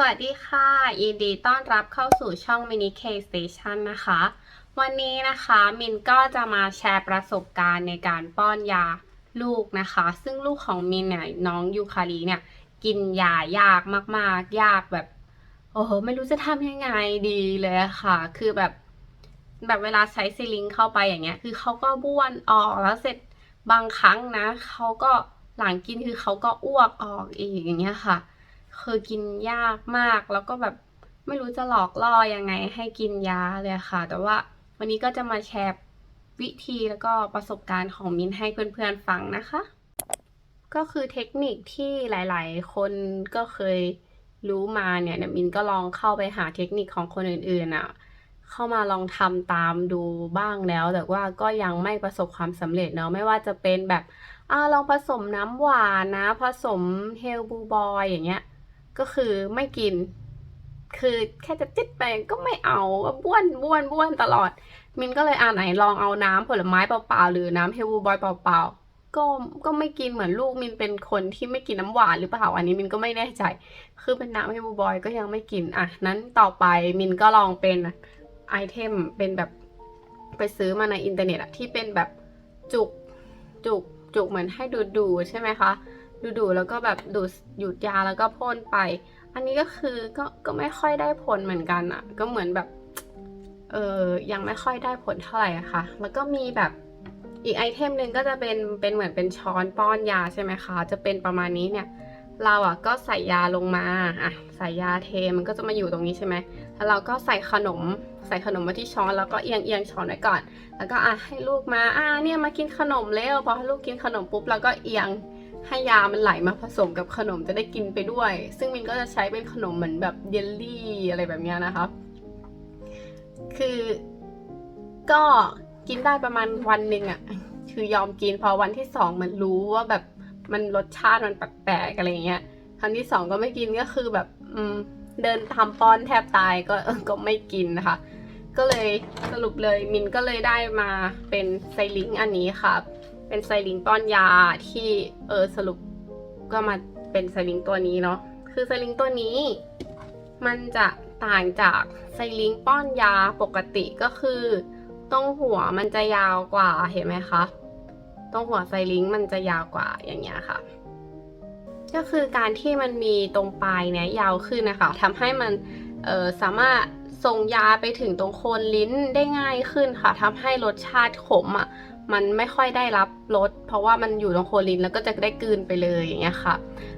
สวัสดีค่ะ ยินดีต้อนรับเข้าสู่ช่อง Mini K Station นะคะ วันนี้นะคะมินก็จะมาแชร์ประสบการณ์ในการป้อนยาลูกนะคะ ซึ่งลูกของมินเนี่ยน้องยูคารีเนี่ยกินยายากมาก ๆ ยากแบบโอ้โหไม่รู้จะทำยังไงดีเลยค่ะ คือแบบแบบเวลาใช้ซิลิงเข้าไปอย่างเงี้ย คือเขาก็บ้วนออกแล้วเสร็จบางครั้งนะเขาก็หลังกินคือเขาก็อ้วกออกอีกอย่างเงี้ยค่ะ คือกินยากมากแล้วก็แบบไม่รู้จะหลอกล่อยังไงให้กินยาเลยค่ะ แต่ว่าวันนี้ก็จะมาแชร์วิธีแล้วก็ประสบการณ์ของมินให้เพื่อนๆฟังนะคะ ก็คือเทคนิคที่หลายๆ คนก็เคยรู้มาเนี่ยมินก็ลองเข้าไปหาเทคนิคของคนอื่นๆอะเข้ามาลองทำตามดูบ้างแล้ว แต่ว่าก็ยังไม่ประสบความสำเร็จเนาะไม่ว่าจะเป็นแบบอ่าลองผสมน้ำหวานนะ ผสมเฮลบูบอยอย่างเงี้ย ก็คือไม่กิน คือแค่จะจิตไปก็ไม่เอาก็บ้วนบ้วนบ้วนตลอด มินก็เลยอ่าไหนลองเอาน้ำผลไม้เปล่าๆหรือน้ำเฮลูบอยเปล่าๆก็ก็ไม่กินเหมือนลูกมินเป็นคนที่ไม่กินน้ำหวานหรือเปล่าอันนี้มินก็ไม่แน่ใจ คือเป็นน้ำเฮลูบอยก็ยังไม่กินอะนั้นต่อไปมินก็ลองเป็นไอเทมเป็นแบบไปซื้อมาในอินเทอร์เน็ตอะที่เป็นแบบจุกจุกจุกเหมือนให้ดูดดูดใช่ไหมคะ ดูดูแล้วก็แบบดูดหยุดยาแล้วก็พ่นไป อันนี้ก็คือก็ก็ไม่ค่อยได้ผลเหมือนกันอะ่ะก็เหมือนแบบเออยังไม่ค่อยได้ผลเท่าไหร่อะค่ะ แล้วก็มีแบบอีกไอเทมหนึ่งก็จะเป็นเป็นเหมือนเป็นช้อนป้อนยาใช่ไหมคะ จะเป็นประมาณนี้เนี่ย เราอะก็ใส่ยาลงมาอะใส่ยาเทมันก็จะมาอยู่ตรงนี้ใช่ไหมแล้วเราก็ใส่ขนมใส่ขนมมาที่ช้อนแล้วก็เอียงเอียงช้อนไว้ก่อน แล้วก็อะให้ลูกมาอ่าเนี่ยมากินขนมแล้วพอให้ลูกกินขนมปุ๊บเราก็เอียง ให้ยามันไหลมาผสมกับขนมจะได้กินไปด้วย ซึ่งมินก็จะใช้เป็นขนมเหมือนแบบเยลลี่อะไรแบบนี้นะคะ คือก็กินได้ประมาณวันหนึ่งอะ่ะ คือยอมกินพอวันที่สองมันรู้ว่าแบบมันรสชาติมันแปลกๆอะไรเงี้ยครั้งที่สองก็ไม่กินก็คือแบบ อืม เดินทำป้อนแทบตายก็ก็ไม่กินนะคะ ก็เลยสรุปเลยมินก็เลยได้มาเป็นไซลิงอันนี้ค่ะ เป็นไซลิงป้อนยาที่เออสรุปก็มาเป็นไซลิงตัวนี้เนาะคือไซลิงตัวนี้ มันจะต่างจากไซลิงป้อนยาปกติก็คือตรงหัวมันจะยาวกว่าเห็นไหมคะตรงหัวไซลิงมันจะยาวกว่าอย่างเงี้ยค่ะ ก็คือการที่มันมีตรงปลายเนี้ยยาวขึ้นนะคะทำให้มันเออสามารถส่งยาไปถึงตรงโคนลิ้นได้ง่ายขึ้นค่ะทำให้รสชาติขมอะ มันไม่ค่อยได้รับรสเพราะว่ามันอยู่ตรงโคลินแล้วก็จะได้กลืนไปเลยอย่างเงี้ยค่ะ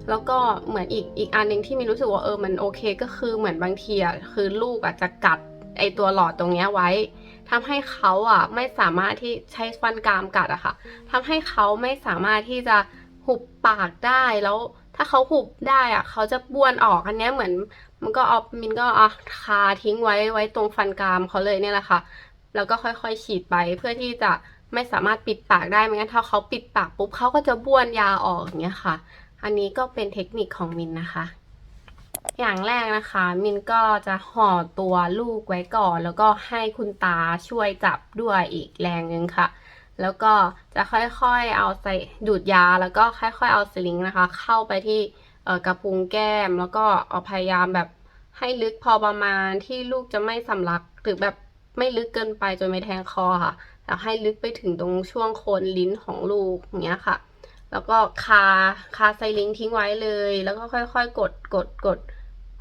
แล้วก็เหมือนอีกอีกอันหนึงที่มีรู้สึกว่าเออมันโอเคก็คือเหมือนบางทีอะคือลูกอะจะกัดไอตัวหลอดตรงเนี้ยไว้ทำให้เขาอะไม่สามารถที่ใช้ฟันกรามกัดอะค่ะทำให้เขาไม่สามารถที่จะหุบปากได้แล้วถ้าเขาหุบได้อะเขาจะบ้วนออกอันเนี้ยเหมือน มันก็เอามินก็อะคาทิ้งไว้ไว้ตรงฟันกรามเขาเลยเนี่ยแหละค่ะ แล้วก็ค่อยๆฉีดไปเพื่อที่จะ ไม่สามารถปิดปากได้ไม่งั้นถ้าเขาปิดปากปุ๊บเขาก็จะบ้วนยาออกอย่างเงี้ยค่ะ อันนี้ก็เป็นเทคนิคของมินนะคะ อย่างแรกนะคะ มินก็จะห่อตัวลูกไว้ก่อน แล้วก็ให้คุณตาช่วยจับด้วยอีกแรงนึงค่ะ แล้วก็จะค่อยๆเอาใส่ดูดยาแล้วก็ค่อยๆเอาสลิงนะคะ เข้าไปที่กระพุ้งแก้ม แล้วก็เอาพยายามแบบให้ลึกพอประมาณที่ลูกจะไม่สำลักหรือแบบไม่ลึกเกินไปจนไม่แทงคอค่ะ แล้วให้ลึกไปถึงตรงช่วงโคนลิ้นของลูกอย่างเงี้ยค่ะ แล้วก็คาคาไซลิงทิ้งไว้เลย แล้วก็ค่อยๆ กดกดกด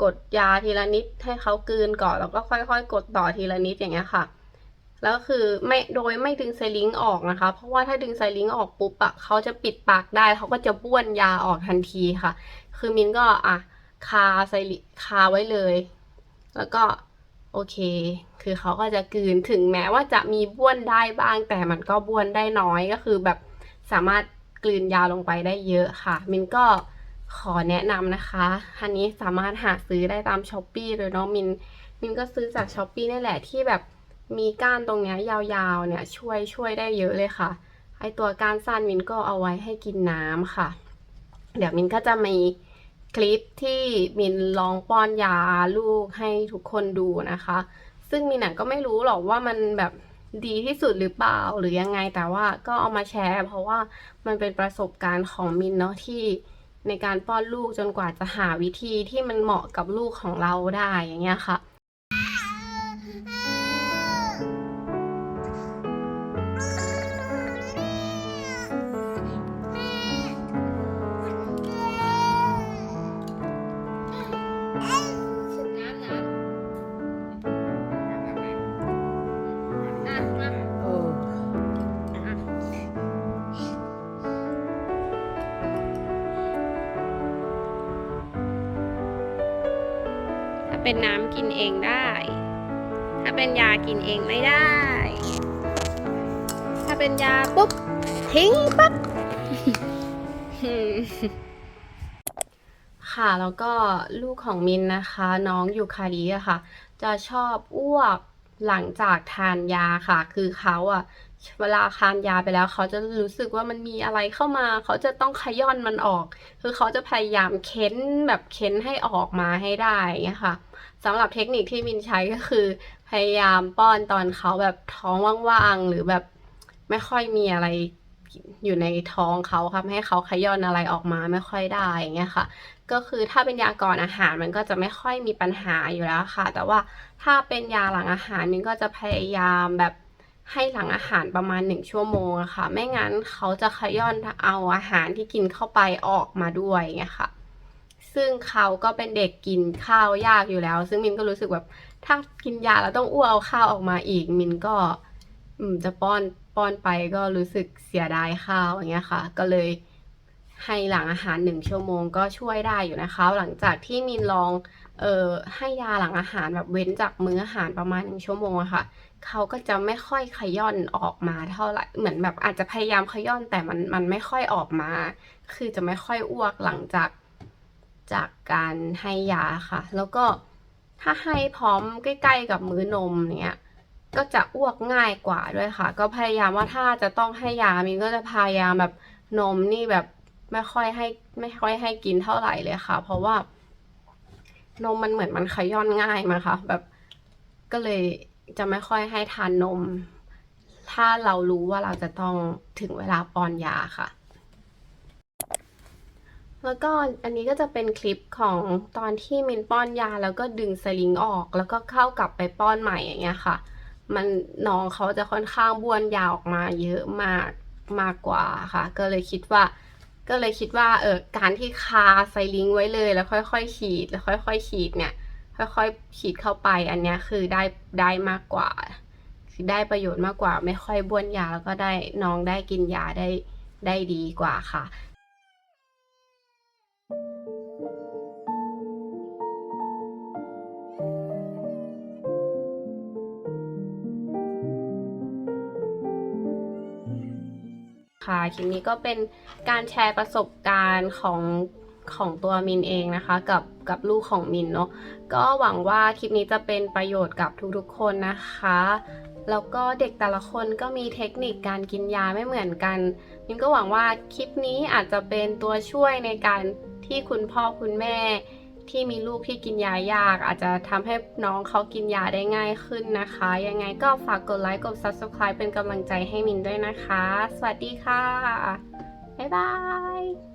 กดยาทีละนิดให้เขากืนก่อนแล้วก็ค่อยๆ กดต่อทีละนิดอย่างเงี้ยค่ะแล้วคือไม่โดยไม่ดึงไซลิงออกนะคะ เพราะว่าถ้าดึงไซลิงออกปุ๊บอะเขาจะปิดปากได้เขาก็จะบ้วนยาออกทันทีค่ะ คือมินก็อะคาไซลิคาไว้เลย แล้วก็ โอเค คือเขาก็จะกลืนถึงแม้ว่าจะมีบ้วนได้บ้าง แต่มันก็บ้วนได้น้อยก็คือแบบสามารถกลืนยาลงไปได้เยอะค่ะ มินก็ขอแนะนำนะคะ อันนี้สามารถหาซื้อได้ตามช้อปปี้เลยเนาะมิน มินก็ซื้อจากช้อปปี้นี่แหละที่แบบมีก้านตรงเนี้ยยาวๆเนี่ยช่วยช่วยได้เยอะเลยค่ะ ไอตัวก้านสั้นมินก็เอาไว้ให้กินน้ำค่ะ เดี๋ยวมินก็จะมี คลิปที่มินลองป้อนยาลูกให้ทุกคนดูนะคะ ซึ่งมินน่ะก็ไม่รู้หรอกว่ามันแบบดีที่สุดหรือเปล่าหรือยังไงแต่ว่าก็เอามาแชร์ เพราะว่ามันเป็นประสบการณ์ของมินเนาะที่ในการป้อนลูกจนกว่าจะหาวิธีที่มันเหมาะกับลูกของเราได้อย่างเงี้ยค่ะ เป็นน้ำกินเองได้ ถ้าเป็นยากินเองไม่ได้ ถ้าเป็นยาปุ๊บ ทิ้งปั๊บค่ะแล้วก็ลูกของมินนะคะ น้องยูคารีอะค่ะ จะชอบอ้วก หลังจากทานยาค่ะ คือเขาอะเวลาทานยาไปแล้ว เขาจะรู้สึกว่ามันมีอะไรเข้ามา เขาจะต้องขย้อนมันออก คือเขาจะพยายามเค้นแบบเค้นให้ออกมาให้ได้อย่างเงี้ยค่ะสำหรับเทคนิคที่มินใช้ก็คือ พยายามป้อนตอนเขาแบบท้องว่างๆหรือแบบไม่ค่อยมีอะไร อยู่ในท้องเขาค่ะไม่ให้เขาขย้อนอะไรออกมาไม่ค่อยได้อย่างเงี้ยค่ะ ก็คือถ้าเป็นยาก่อนอาหารมันก็จะไม่ค่อยมีปัญหาอยู่แล้วค่ะ แต่ว่าถ้าเป็นยาหลังอาหารมินก็จะพยายามแบบให้หลังอาหารประมาณหนึ่งชั่วโมงอะค่ะ ไม่งั้นเขาจะขย้อนเอาอาหารที่กินเข้าไปออกมาด้วยอย่างเงี้ยค่ะ ซึ่งเขาก็เป็นเด็กกินข้าวยากอยู่แล้ว ซึ่งมินก็รู้สึกแบบถ้ากินยาแล้วต้องอ้วกเอาข้าวออกมาอีก มินก็จะป้อน ป้อนไปก็รู้สึกเสียดายข้าวอย่างเงี้ยค่ะ ก็เลยให้หลังอาหารหนึ่งชั่วโมงก็ช่วยได้อยู่นะคะ หลังจากที่มินลองเอ่อให้ยาหลังอาหารแบบเว้นจากมื้ออาหารประมาณหนึ่งชั่วโมงอะค่ะเขาก็จะไม่ค่อยขย่อนออกมาเท่าไหร่เหมือนแบบอาจจะพยายามขย่อนแต่มันมันไม่ค่อยออกมา คือจะไม่ค่อยอ้วกหลังจากจากการให้ยาค่ะ แล้วก็ถ้าให้พร้อมใกล้ ๆ กับมื้อนมเนี้ย ก็จะอ้วกง่ายกว่าด้วยค่ะ ก็พยายามว่าถ้าจะต้องให้ยามินก็จะพยายามแบบนมนี่แบบไม่ค่อยให้ไม่ค่อยให้กินเท่าไหร่เลยค่ะ เพราะว่านมมันเหมือนมันขย้อนง่ายมาค่ะ แบบก็เลยจะไม่ค่อยให้ทานนม ถ้าเรารู้ว่าเราจะต้องถึงเวลาป้อนยาค่ะ แล้วก็อันนี้ก็จะเป็นคลิปของตอนที่มินป้อนยาแล้วก็ดึงสลิงออก แล้วก็เข้ากลับไปป้อนใหม่อย่างเงี้ยค่ะ มันน้องเขาจะค่อนข้างบ้วนยาออกมาเยอะมากมากกว่าค่ะ ก็เลยคิดว่า ก็เลยคิดว่าเออการที่คาไซลิงไว้เลยแล้วค่อยๆฉีดแล้วค่อยๆฉีดเนี่ย ค่อยๆฉีดเข้าไปอันเนี้ยคือได้ได้มากกว่าคือได้ประโยชน์มากกว่า ไม่ค่อยบ้วนยาแล้วก็ได้น้องได้กินยาได้ได้ดีกว่าค่ะ คลิปนี้ก็เป็นการแชร์ประสบการณ์ของของตัวมินเองนะคะ กับกับลูกของมินเนาะก็หวังว่าคลิปนี้จะเป็นประโยชน์กับทุกๆคนนะคะแล้วก็เด็กแต่ละคนก็มีเทคนิคการกินยาไม่เหมือนกันมินก็หวังว่าคลิปนี้อาจจะเป็นตัวช่วยในการที่คุณพ่อคุณแม่ ที่มีลูกที่กินยายาก อาจจะทำให้น้องเขากินยาได้ง่ายขึ้นนะคะ ยังไงก็ฝากกดไลค์กด Subscribe เป็นกำลังใจให้มินด้วยนะคะ สวัสดีค่ะ บ๊ายบาย